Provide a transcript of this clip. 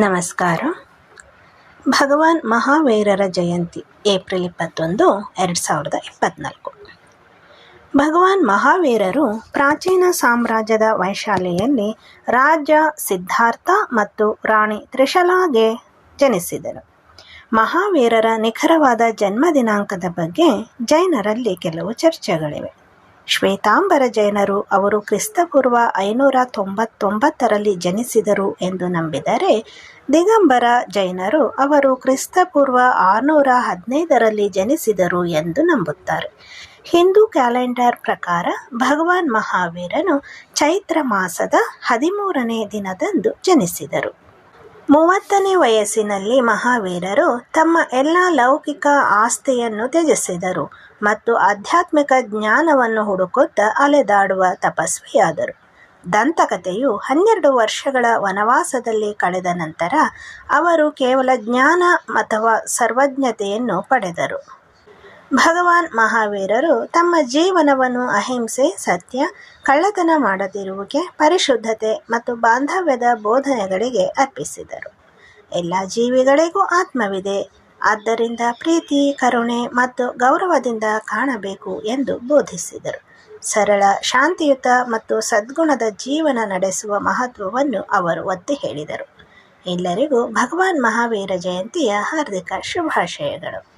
ನಮಸ್ಕಾರ. ಭಗವಾನ್ ಮಹಾವೀರರ ಜಯಂತಿ, ಏಪ್ರಿಲ್ ಇಪ್ಪತ್ತೊಂದು, ಎರಡು ಸಾವಿರದ ಇಪ್ಪತ್ತ್ನಾಲ್ಕು ಭಗವಾನ್ ಮಹಾವೀರರು ಪ್ರಾಚೀನ ಸಾಮ್ರಾಜ್ಯದ ವೈಶಾಲಿಯಲ್ಲಿ ರಾಜ ಸಿದ್ಧಾರ್ಥ ಮತ್ತು ರಾಣಿ ತ್ರಿಶಲಾಗೆ ಜನಿಸಿದರು. ಮಹಾವೀರರ ನಿಖರವಾದ ಜನ್ಮ ದಿನಾಂಕದ ಬಗ್ಗೆ ಜೈನರಲ್ಲಿ ಕೆಲವು ಚರ್ಚೆಗಳಿವೆ. ಶ್ವೇತಾಂಬರ ಜೈನರು ಅವರು ಕ್ರಿಸ್ತಪೂರ್ವ ಐನೂರ ತೊಂಬತ್ತೊಂಬತ್ತರಲ್ಲಿ ಜನಿಸಿದರು ಎಂದು ನಂಬಿದರೆ ದಿಗಂಬರ ಜೈನರು ಅವರು ಕ್ರಿಸ್ತಪೂರ್ವ ಆರುನೂರ ಹದಿನೈದರಲ್ಲಿ ಜನಿಸಿದರು ಎಂದು ನಂಬುತ್ತಾರೆ. ಹಿಂದೂ ಕ್ಯಾಲೆಂಡರ್ ಪ್ರಕಾರ ಭಗವಾನ್ ಮಹಾವೀರನು ಚೈತ್ರ ಮಾಸದ ಹದಿಮೂರನೇ ದಿನದಂದು ಜನಿಸಿದರು. ಮೂವತ್ತನೇ ವಯಸ್ಸಿನಲ್ಲಿ ಮಹಾವೀರರು ತಮ್ಮ ಎಲ್ಲ ಲೌಕಿಕ ಆಸ್ತಿಯನ್ನು ತ್ಯಜಿಸಿದರು ಮತ್ತು ಆಧ್ಯಾತ್ಮಿಕ ಜ್ಞಾನವನ್ನು ಹುಡುಕುತ್ತಾ ಅಲೆದಾಡುವ ತಪಸ್ವಿಯಾದರು. ದಂತಕಥೆಯು ಹನ್ನೆರಡು ವರ್ಷಗಳ ವನವಾಸದಲ್ಲಿ ಕಳೆದ ನಂತರ ಅವರು ಕೇವಲ ಜ್ಞಾನ ಅಥವಾ ಸರ್ವಜ್ಞತೆಯನ್ನು ಪಡೆದರು. ಭಗವಾನ್ ಮಹಾವೀರರು ತಮ್ಮ ಜೀವನವನ್ನು ಅಹಿಂಸೆ, ಸತ್ಯ, ಕಳ್ಳತನ ಮಾಡದಿರುವಿಕೆ, ಪರಿಶುದ್ಧತೆ ಮತ್ತು ಬಾಂಧವ್ಯದ ಬೋಧನೆಗಳಿಗೆ ಅರ್ಪಿಸಿದರು. ಎಲ್ಲ ಜೀವಿಗಳಿಗೂ ಆತ್ಮವಿದೆ. ಆದ್ದರಿಂದ ಪ್ರೀತಿ, ಕರುಣೆ ಮತ್ತು ಗೌರವದಿಂದ ಕಾಣಬೇಕು ಎಂದು ಬೋಧಿಸಿದರು. ಸರಳ, ಶಾಂತಿಯುತ ಮತ್ತು ಸದ್ಗುಣದ ಜೀವನ ನಡೆಸುವ ಮಹತ್ವವನ್ನು ಅವರು ಒತ್ತಿ ಹೇಳಿದರು. ಎಲ್ಲರಿಗೂ ಭಗವಾನ್ ಮಹಾವೀರ ಜಯಂತಿಯ ಹಾರ್ದಿಕ ಶುಭಾಶಯಗಳು.